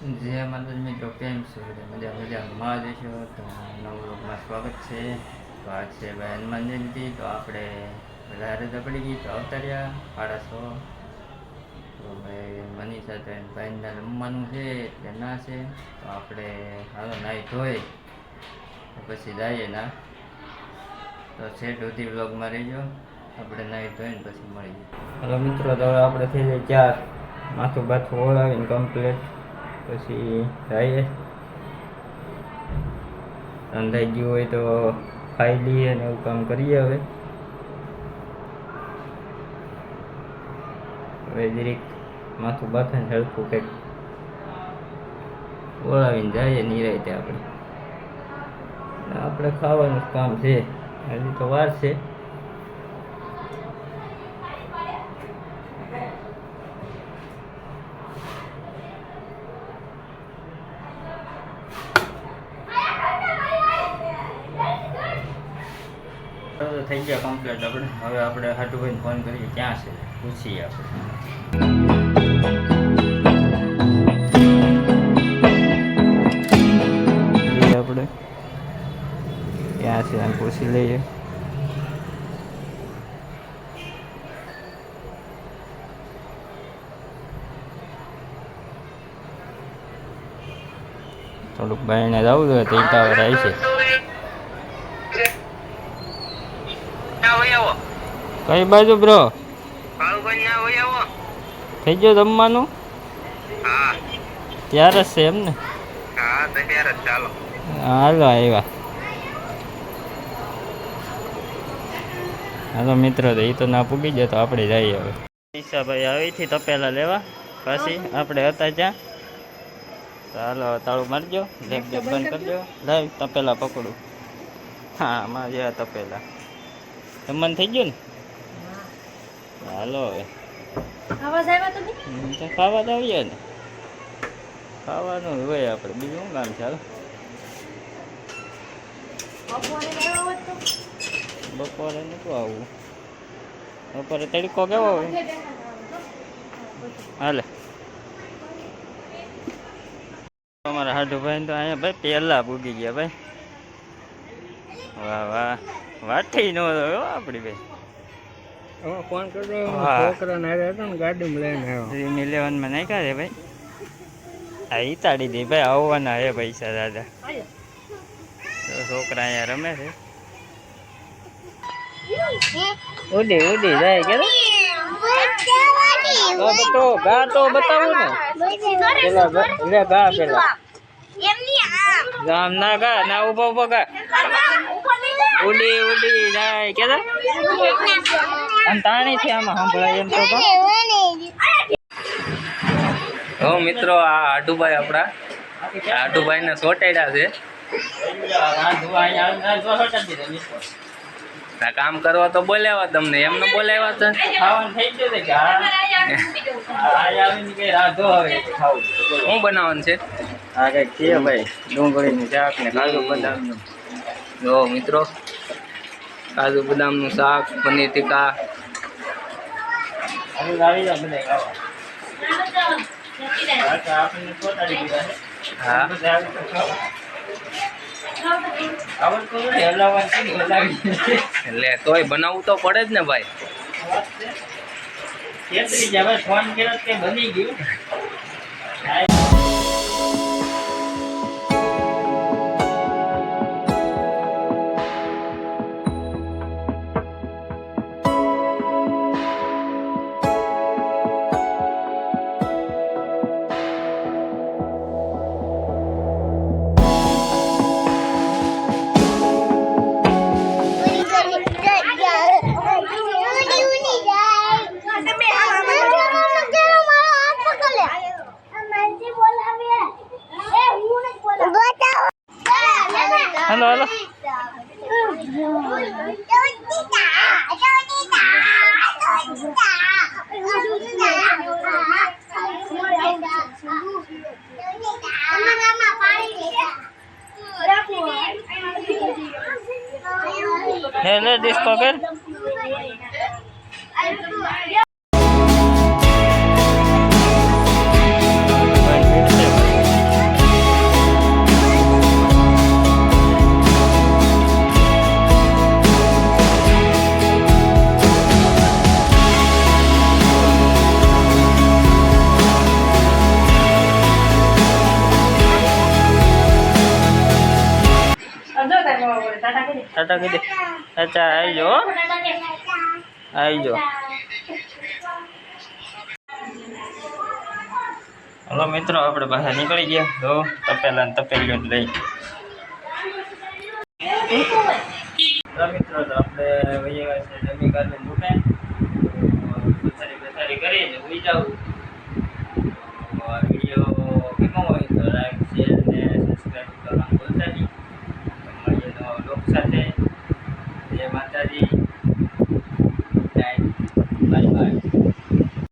જે માતાજી, મિત્રો, કેમ છો મજા મજા માં જશો તો નવું લોકમાં સ્વાગત છે. તો આ છે હનુમાન જયંતિ તો આપણે વધારે દબડી ગઈ. તો અવતર્યા સાડા સો. તો ભાઈ મનીષા તો એને ભાઈને રમવાનું છે, એટલે ના છે. તો આપણે હાલો નાહી ધોઈ પછી જઈએ ના. તો છેટ સુધી વ્લોગમાં રહીજો. આપણે નાહી ધોઈને પછી મળીએ હલો, મિત્રો, તો આપણે થઈ જાય ચાર. માથું બાથું ઓળાવીને કમ્પ્લીટ પછી જઈએ અંધાઈ ગયું હોય તો ખાઈ લઈએ ને એવું કામ કરીએ હવે. હવે જરીક માથું બાથાને હલકું કંઈક ઓળાવીને જઈએ, નિરાયતે આપણે. આપણે ખાવાનું કામ છે. હજી તો વાર છે. થઈ ગયા કમ્પ્લીટ આપણે, હવે આપણે હાટુભાઈને ફોન કરીએ, ક્યાં છે? પૂછીએ આપણે. જોઈએ આપણે. ક્યાં છે આમ પૂછી લઈએ. થોડુંક બાયણે જવું જોઈએ, તો ઈટાવર આવી છે. કઈ બાજુ બ્રો થઈ ગયો જમવાનું? ત્યાર જ છે એમ ને? હાલો આવ્યા હાલો મિત્રો તો એ તો ના પૂગી જાય તો આપણે જઈએ હવે. ઈશાભાઈ આવી થી તપેલા લેવા. પછી આપણે હતા ત્યાં. ચાલો હાલો તાળું મારજો. લેપ બંધ કરજો. લાવ તપેલા પકડું. હા માં તપેલા. જમવાનું થઈ ગયું ને? હાલો હવે. તો ખાવા તો આવીએ ને. ખાવાનું હોય આપણે બીજું શું કામ છે હાલો? બપોરે નતું આવવું બપોરે તડકો કેવો હોય? હાલે. અમારા હાડુભાઈ તો અહીંયા ભાઈ પહેલા પૂગી ગયા ભાઈ. વાહ વાહ. વાઠી નો હો આપણી ભાઈ ફોન કર્યો છોકરાને હતો ને ગાડીમાં લઈને આવ્યો. ડ્રીમ ઇલેવનમાં નાખ્યા ભાઈ. હા ઈતાડી તાડી દે ભાઈ આવવાના હે પૈસા દાદા. તો છોકરા અહીંયા રમે છે. ઉડી ઉડી જાય કે તો ગા તો બતાવું ને. પેલા ગા- પેલા. ગામ ના ગા ના, ઊભો ઊભો ગા ઉડી ઉડી, જાય. કે તાણી છે આમાં, સાંભળાય એમ તો હો, મિત્રો, આ આટુભાઈ આપણા. આટુભાઈ ને સોટેડા છે. કામ કરવા તો બોલાવ્યા તમને એમને બોલાવ્યા છે શું થઈ ગયું છે કે હા? આવીને કે રાધો હવે ખાવું. શું બનાવવાનું છે? આ કંઈક છે ભાઈ ડુંગળીનું શાક ને કાજુ બદામનું. જો મિત્રો કાજુ બદામનું શાક પનીર ટીકા. હવે આવી જાવ બધા ખાવા. હા, એટલે તોય બનાવવું તો પડે જ ને ભાઈ. બની ગયું. હાલો હાલો લે લે ટાટા કહી દે. ચાચા આવી હલો મિત્રો, આપણે બહાર નીકળી ગયા. તો તપેલા ને તપેલીઓ લઈ. મિત્રો, તો આપણે વહી ગયા છે જમી જાવ હોય